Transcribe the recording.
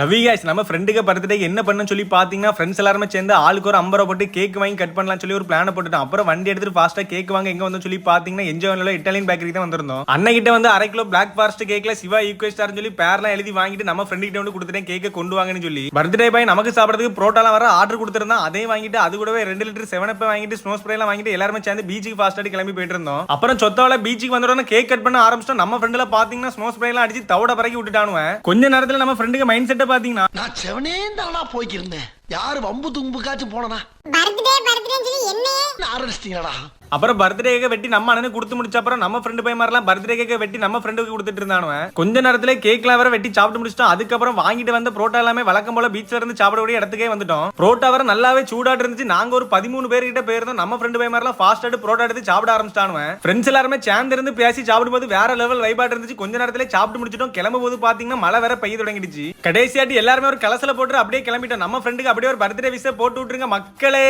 லவ்வி guys நம்ம ஃப்ரெண்டுக்கு birthday என்ன பண்ணு சொல்லி பார்த்தீங்கன்னா ஃப்ரெண்ட்ஸ் எல்லாருமே சேர்ந்து ஆளுக்கு ஒரு ஐம்பது ரூபா போட்டு கேக் வாங்கி கட் பண்ணலாம் சொல்லி ஒரு பிளான் போட்டுட்டோம். அப்புறம் வண்டி எடுத்துட்டு ஃபாஸ்ட்டாக கேக் வாங்க எங்க வந்து சொல்லி பார்த்தீங்கன்னா என்ஜாய் இட்டாலியன் பேக்கரி தான் வந்திருந்தோம். அன்னைக்கிட்ட வந்து அரை கிலோ பிளாக் ஃபாரஸ்ட் கேக்ல சிவா ஈக்குவஸ்டார்னு சொல்லி பேர்லாம் எழுதி வாங்கிட்டு நம்ம ஃப்ரெண்டு கிட்ட வந்து கொடுத்துட்டேன் கேக்கை கொண்டு வாங்கன்னு சொல்லி. பர்த்டே பாய் நமக்கு சாப்பிடறதுக்கு புரோட்டாலாம் வர ஆர்டர் கொடுத்துருந்தோம் அதையும் வாங்கிட்டு அது கூடவே ரெண்டு லிட்டர் செவன் அப் வாங்கிட்டு ஸ்னோ ஸ்ப்ரே எல்லாம் வாங்கிட்டு எல்லாருமே சேர்ந்து பீச்சுக்கு ஃபாஸ்ட்டாக கிளம்பி போயிட்டு இருந்தோம். அப்புறம் சொத்தாவில பீச்சுக்கு வந்தோடனே கேக் கட் பண்ண ஆரம்பிச்சோம் நம்ம ஃப்ரெண்ட்ல பாத்தீங்கன்னா ஸ்னோ ஸ்ப்ரே எல்லாம் அடிச்சு தவிட பறக்கி விட்டுட்டானுவேன். கொஞ்ச நேரத்தில் நம்ம ஃப்ரெண்டுக்கு மைண்ட் செட் பாத்தீங்கன்னா நான் செவனே தானா போய்க்கிருந்தேன். யாரு வம்பு தும்புக்காச்சும் போனனா பர்த்டே பர்த்டேன்னு சொல்லி என்னையே ஆரம்பிச்சிட்டீங்களா அப்புறம் பர்த்டே கேக்க வெட்டி நம்ம அண்ணனுக்கு கொடுத்து முடிச்ச அப்புறம் நம்ம ஃப்ரெண்டு போய் மாதிரிலாம் பர்த்டே கேக்க வெட்டி நம்ம ஃப்ரெண்டுக்கு கொடுத்துட்டு இருந்தானுவன் கொஞ்ச நேரத்துல கேக்லாம் வேற வெட்டி சாப்பிட்டு முடிச்சிட்டோம். அதுக்கப்புறம் வாங்கிட்டு வந்த புரோட்டா எல்லாமே வழக்கம் போல பீச்ல இருந்து சாப்பிடக்கூடிய இடத்துக்கே வந்துட்டோம். புரோட்டா வர நல்லாவே சூடாட்டு இருந்துச்சு. நாங்க ஒரு பதிமூணு பேர் கிட்ட போயிருந்தோம். நம்ம ஃப்ரெண்டு போய் மாதிரிலாம் ஃபாஸ்ட் ஆட்டு புரோட்டா எடுத்து சாப்பிட ஆரம்பிச்சிட்டானுவன் ஃப்ரெண்ட்ஸ் எல்லாருமே சேர்ந்து இருந்து பேசி சாப்பிடும்போது வேற லெவல் வைபாட் இருந்துச்சு. கொஞ்ச நேரத்துல சாப்பிட்டு முடிச்சிட்டோம். கிளம்பும் போது பாத்தீங்கன்னா மழை வேற பெய்ய தொடங்கிடுச்சு. கடைசியாட்டி எல்லாருமே ஒரு கலசல போட்டு அப்படியே கிளம்பிட்டோம். நம்ம ஃப்ரெண்டுக்கு அப்படியே ஒரு பர்த்டே விஷயம் போட்டு விட்டுருங்க மக்களே.